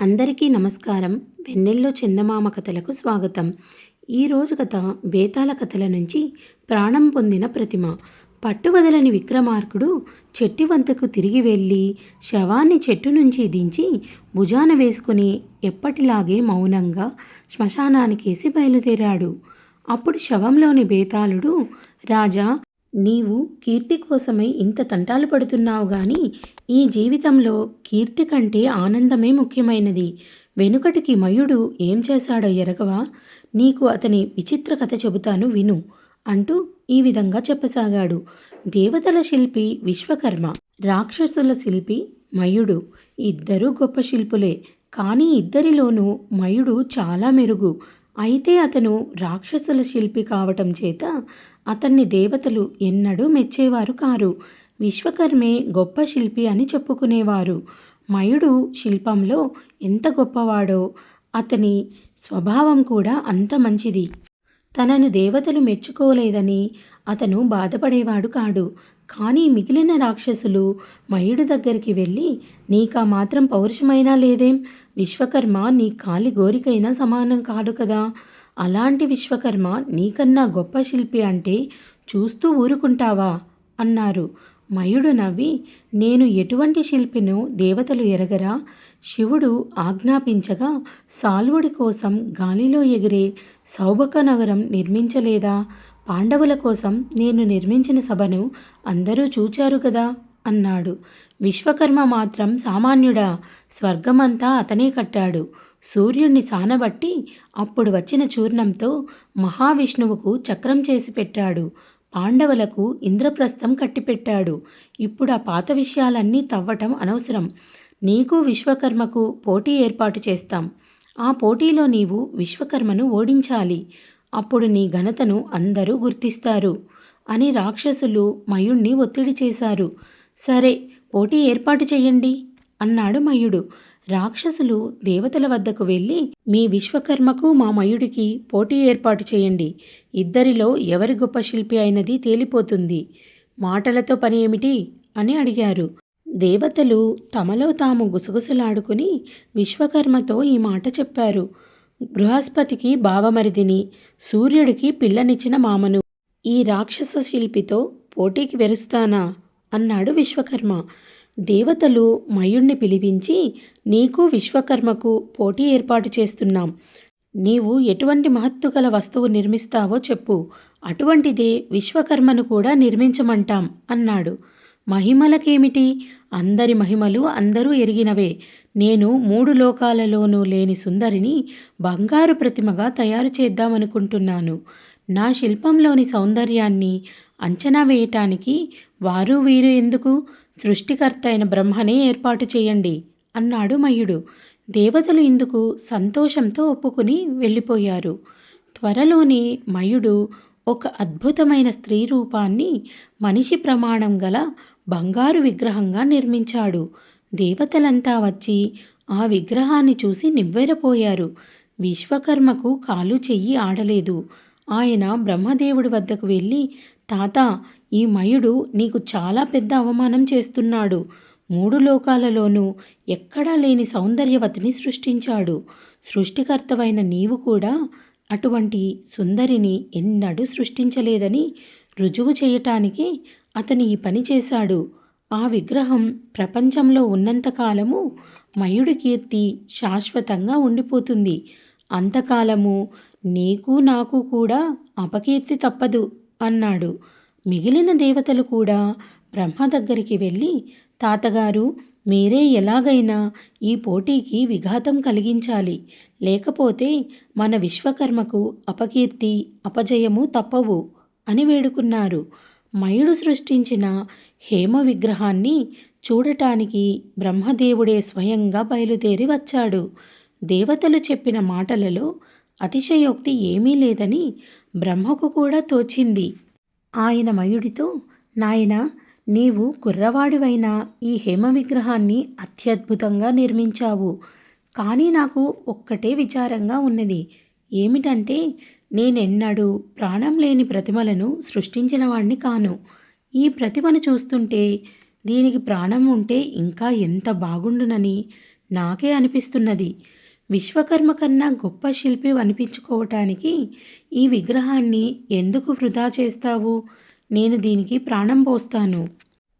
అందరికీ నమస్కారం. వెన్నెల్లో చందమామ కథలకు స్వాగతం. ఈరోజు కథ బేతాళ కథల నుంచి ప్రాణం పొందిన ప్రతిమ. పట్టువదలని విక్రమార్కుడు చెట్టు వంతకు తిరిగి వెళ్ళి శవాన్ని చెట్టు నుంచి దించి భుజాన వేసుకుని ఎప్పటిలాగే మౌనంగా శ్మశానానికేసి బయలుదేరాడు. అప్పుడు శవంలోని బేతాళుడు రాజా నీవు కీర్తి కోసమై ఇంత తంటాలు పడుతున్నావు గాని ఈ జీవితంలో కీర్తి కంటే ఆనందమే ముఖ్యమైనది. వెనుకటికి మయుడు ఏం చేశాడో ఎరగవా? నీకు అతని విచిత్ర కథ చెబుతాను విను అంటూ ఈ విధంగా చెప్పసాగాడు. దేవతల శిల్పి విశ్వకర్మ రాక్షసుల శిల్పి మయుడు ఇద్దరూ గొప్ప శిల్పులే. కానీ ఇద్దరిలోనూ మయుడు చాలా మెరుగు. అయితే అతను రాక్షసుల శిల్పి కావటం చేత అతన్ని దేవతలు ఎన్నడూ మెచ్చేవారు కారు. విశ్వకర్మే గొప్ప శిల్పి అని చెప్పుకునేవారు. మయుడు శిల్పంలో ఎంత గొప్పవాడో అతని స్వభావం కూడా అంత మంచిది. తనను దేవతలు మెచ్చుకోలేదని అతను బాధపడేవాడు కాడు. కానీ మిగిలిన రాక్షసులు మయుడు దగ్గరికి వెళ్ళి నీకా మాత్రం పౌరుషమైనా లేదేం? విశ్వకర్మ నీ కాలి గోరికైనా సమానం కాదు కదా. అలాంటి విశ్వకర్మ నీకన్నా గొప్ప శిల్పి అంటే చూస్తూ ఊరుకుంటావా అన్నారు. మయుడు నవ్వి నేను ఎటువంటి శిల్పినో దేవతలు ఎరగరా? శివుడు ఆజ్ఞాపించగా సాల్వుడి కోసం గాలిలో ఎగిరే సౌభక నగరం నిర్మించలేదా? పాండవుల కోసం నేను నిర్మించిన సభను అందరూ చూచారు కదా అన్నాడు. విశ్వకర్మ మాత్రం సామాన్యుడా? స్వర్గమంతా అతనే కట్టాడు. సూర్యుణ్ణి సానబట్టి అప్పుడు వచ్చిన చూర్ణంతో మహావిష్ణువుకు చక్రం చేసి పెట్టాడు. పాండవులకు ఇంద్రప్రస్థం కట్టిపెట్టాడు. ఇప్పుడు ఆ పాత విషయాలన్నీ తవ్వటం అనవసరం. నీకు విశ్వకర్మకు పోటీ ఏర్పాటు చేస్తాం. ఆ పోటీలో నీవు విశ్వకర్మను ఓడించాలి. అప్పుడు నీ ఘనతను అందరూ గుర్తిస్తారు అని రాక్షసులు మయుణ్ణి ఒత్తిడి చేశారు. సరే పోటీ ఏర్పాటు చేయండి అన్నాడు మయుడు. రాక్షసులు దేవతల వద్దకు వెళ్ళి మీ విశ్వకర్మకు మా మయుడికి పోటీ ఏర్పాటు చేయండి. ఇద్దరిలో ఎవరి గొప్ప శిల్పి అయినది తేలిపోతుంది? మాటలతో పని ఏమిటి అని అడిగారు. దేవతలు తమలో తాము గుసగుసలాడుకుని విశ్వకర్మతో ఈ మాట చెప్పారు. బృహస్పతికి బావమరిదిని సూర్యుడికి పిల్లనిచ్చిన మామను ఈ రాక్షస శిల్పితో పోటీకి వెరుస్తానా? అన్నాడు విశ్వకర్మ. దేవతలు మయుణ్ణి పిలిపించి నీకు విశ్వకర్మకు పోటీ ఏర్పాటు చేస్తున్నాం. నీవు ఎటువంటి మహత్తు గల వస్తువు నిర్మిస్తావో చెప్పు. అటువంటిదే విశ్వకర్మను కూడా నిర్మించమంటాం అన్నాడు. మహిమలకేమిటి? అందరి మహిమలు అందరూ ఎరిగినవే. నేను మూడు లోకాలలోనూ లేని సుందరిని బంగారు ప్రతిమగా తయారు చేద్దామనుకుంటున్నాను. నా శిల్పంలోని సౌందర్యాన్ని అంచనా వేయటానికి వారు వీరు ఎందుకు? సృష్టికర్త అయిన బ్రహ్మనే ఏర్పాటు చేయండి అన్నాడు మయుడు. దేవతలు ఇందుకు సంతోషంతో ఒప్పుకుని వెళ్ళిపోయారు. త్వరలోనే మయుడు ఒక అద్భుతమైన స్త్రీ రూపాన్ని మనిషి ప్రమాణం గల బంగారు విగ్రహంగా నిర్మించాడు. దేవతలంతా వచ్చి ఆ విగ్రహాన్ని చూసి నివ్వెరపోయారు. విశ్వకర్మకు కాలు చెయ్యి ఆడలేదు. ఆయన బ్రహ్మదేవుడి వద్దకు వెళ్ళి తాత ఈ మయుడు నీకు చాలా పెద్ద అవమానం చేస్తున్నాడు. మూడు లోకాలలోనూ ఎక్కడా లేని సౌందర్యవతిని సృష్టించాడు. సృష్టికర్తవైన నీవు కూడా అటువంటి సుందరిని ఎన్నడూ సృష్టించలేదని రుజువు చేయటానికి అతను ఈ పని చేశాడు. ఆ విగ్రహం ప్రపంచంలో ఉన్నంతకాలము మయుడి కీర్తి శాశ్వతంగా ఉండిపోతుంది. అంతకాలము నీకు నాకు కూడా అపకీర్తి తప్పదు అన్నాడు. మిగిలిన దేవతలు కూడా బ్రహ్మ దగ్గరికి వెళ్ళి తాతగారు మీరే ఎలాగైనా ఈ పోటీకి విఘాతం కలిగించాలి. లేకపోతే మన విశ్వకర్మకు అపకీర్తి అపజయము తప్పవు అని వేడుకున్నారు. మయుడు సృష్టించిన హేమ విగ్రహాన్ని చూడటానికి బ్రహ్మదేవుడే స్వయంగా బయలుదేరి వచ్చాడు. దేవతలు చెప్పిన మాటలలో అతిశయోక్తి ఏమీ లేదని బ్రహ్మకు కూడా తోచింది. ఆయన మయుడితో నాయన నీవు కుర్రవాడివైన ఈ హేమ విగ్రహాన్ని అత్యద్భుతంగా నిర్మించావు. కానీ నాకు ఒక్కటే విచారంగా ఉన్నది. ఏమిటంటే నేనెన్నడూ ప్రాణం లేని ప్రతిమలను సృష్టించిన వాణ్ణి కాను. ఈ ప్రతిమను చూస్తుంటే దీనికి ప్రాణం ఉంటే ఇంకా ఎంత బాగుండునని నాకే అనిపిస్తున్నది. విశ్వకర్మ కన్నా గొప్ప శిల్పి అనిపించుకోవటానికి ఈ విగ్రహాన్ని ఎందుకు వృధా చేస్తావు? నేను దీనికి ప్రాణం పోస్తాను.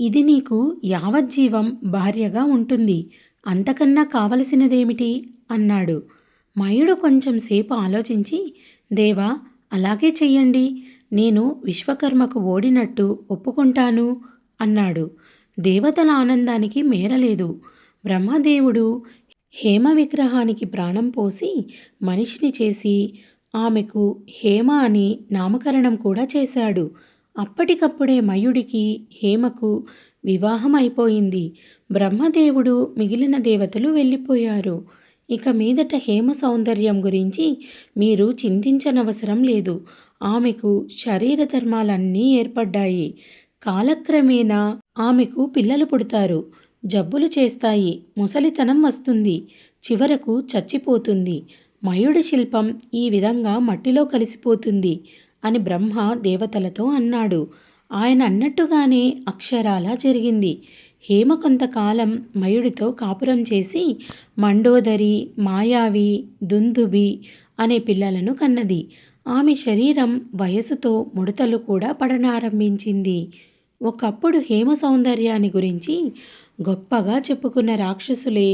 ఇది నీకు యావజ్జీవం భార్యగా ఉంటుంది. అంతకన్నా కావలసినదేమిటి? అన్నాడు. మయుడు కొంచెం సేపు ఆలోచించి దేవా అలాగే చెయ్యండి. నేను విశ్వకర్మకు ఓడినట్టు ఒప్పుకుంటాను అన్నాడు. దేవతల ఆనందానికి మేరలేదు. బ్రహ్మదేవుడు హేమ విగ్రహానికి ప్రాణం పోసి మనిషిని చేసి ఆమెకు హేమ అని నామకరణం కూడా చేశాడు. అప్పటికప్పుడే మయుడికి హేమకు వివాహం అయిపోయింది. బ్రహ్మదేవుడు మిగిలిన దేవతలు వెళ్ళిపోయారు. ఇక మీదట హేమ సౌందర్యం గురించి మీరు చింతించనవసరం లేదు. ఆమెకు శరీర ధర్మాలన్నీ ఏర్పడ్డాయి. కాలక్రమేణా ఆమెకు పిల్లలు పుడతారు. జబ్బులు చేస్తాయి. ముసలితనం వస్తుంది. చివరకు చచ్చిపోతుంది. మయుడి శిల్పం ఈ విధంగా మట్టిలో కలిసిపోతుంది అని బ్రహ్మ దేవతలతో అన్నాడు. ఆయన అన్నట్టుగానే అక్షరాలా జరిగింది. హేమ కొంతకాలం మయుడితో కాపురం చేసి మండోదరి మాయావి దుందుబి అనే పిల్లలను కన్నది. ఆమె శరీరం వయసుతో ముడతలు కూడా పడనారంభించింది. ఒకప్పుడు హేమ సౌందర్యాన్ని గురించి గొప్పగా చెప్పుకున్న రాక్షసులే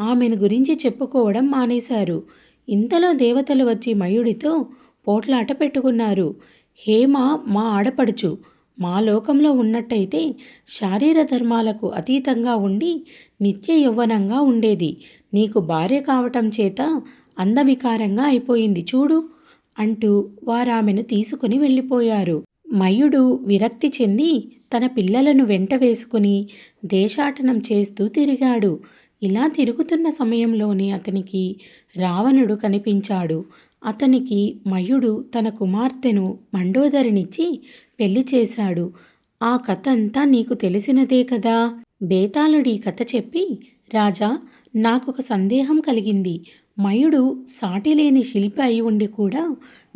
ఆమెను గురించి చెప్పుకోవడం మానేశారు. ఇంతలో దేవతలు వచ్చి మయుడితో పోట్లాట పెట్టుకున్నారు. హేమ మా ఆడపడుచు మా లోకంలో ఉన్నట్టయితే శారీర ధర్మాలకు అతీతంగా ఉండి నిత్య యౌవనంగా ఉండేది. నీకు భార్య కావటం చేత అందవికారంగా అయిపోయింది చూడు అంటూ వారామెను తీసుకుని వెళ్ళిపోయారు. మయుడు విరక్తి చెంది తన పిల్లలను వెంట వేసుకుని దేశాటనం చేస్తూ తిరిగాడు. ఇలా తిరుగుతున్న సమయంలోనే అతనికి రావణుడు కనిపించాడు. అతనికి మయుడు తన కుమార్తెను మండోదరినిచ్చి పెళ్ళి చేశాడు. ఆ కథ అంతా నీకు తెలిసినదే కదా? బేతాళుడి కథ చెప్పి రాజా నాకొక సందేహం కలిగింది. మయుడు సాటిలేని శిల్పి అయి ఉండి కూడా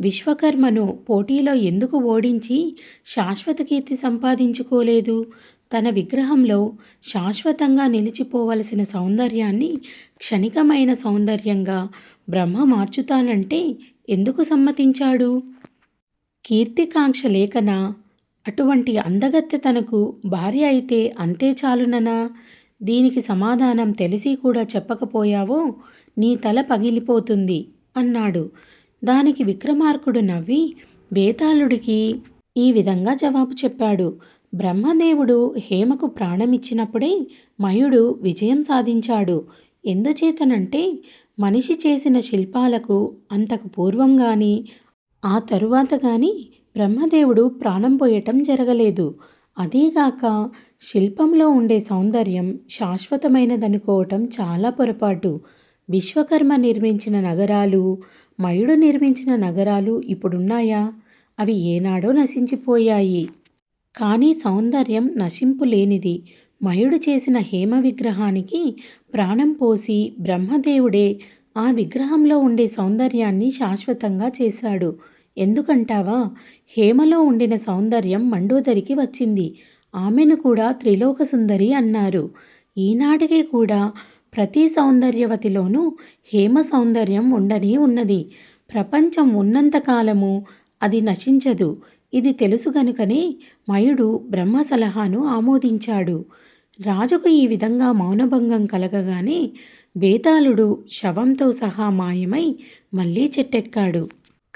విశ్వకర్మను పోటీలో ఎందుకు ఓడించి శాశ్వత కీర్తి సంపాదించుకోలేదు? తన విగ్రహంలో శాశ్వతంగా నిలిచిపోవలసిన సౌందర్యాన్ని క్షణికమైన సౌందర్యంగా బ్రహ్మ మార్చుతానంటే ఎందుకు సమ్మతించాడు? కీర్తికాంక్ష లేఖన అటువంటి అందగత్తె తనకు భార్య అయితే అంతే చాలుననా? దీనికి సమాధానం తెలిసి కూడా చెప్పకపోయావో నీ తల పగిలిపోతుంది అన్నాడు. దానికి విక్రమార్కుడు నవ్వి బేతాళుడికి ఈ విధంగా జవాబు చెప్పాడు. బ్రహ్మదేవుడు హేమకు ప్రాణమిచ్చినప్పుడే మయుడు విజయం సాధించాడు. ఎందుచేతనంటే మనిషి చేసిన శిల్పాలకు అంతకు పూర్వం కానీ ఆ తరువాత కానీ బ్రహ్మదేవుడు ప్రాణం పోయటం జరగలేదు. అదీగాక శిల్పంలో ఉండే సౌందర్యం శాశ్వతమైనదనుకోవటం చాలా పొరపాటు. విశ్వకర్మ నిర్మించిన నగరాలు మయుడు నిర్మించిన నగరాలు ఇప్పుడున్నాయా? అవి ఏనాడో నశించిపోయాయి. కానీ సౌందర్యం నశింపు లేనిది. మయుడు చేసిన హేమ విగ్రహానికి ప్రాణం పోసి బ్రహ్మదేవుడే ఆ విగ్రహంలో ఉండే సౌందర్యాన్ని శాశ్వతంగా చేశాడు. ఎందుకంటావా? హేమలో ఉండిన సౌందర్యం మండోదరికి వచ్చింది. ఆమెను కూడా త్రిలోక సుందరి అన్నారు. ఈనాటికి కూడా ప్రతి సౌందర్యవతిలోనూ హేమ సౌందర్యం ఉండని ఉన్నది. ప్రపంచం ఉన్నంతకాలము అది నశించదు. ఇది తెలుసు గనుకనే మయుడు బ్రహ్మ సలహాను ఆమోదించాడు. రాజుకు ఈ విధంగా మౌనభంగం కలగగానే బేతాళుడు శవంతో సహా మాయమై మళ్ళీ చెట్టెక్కాడు.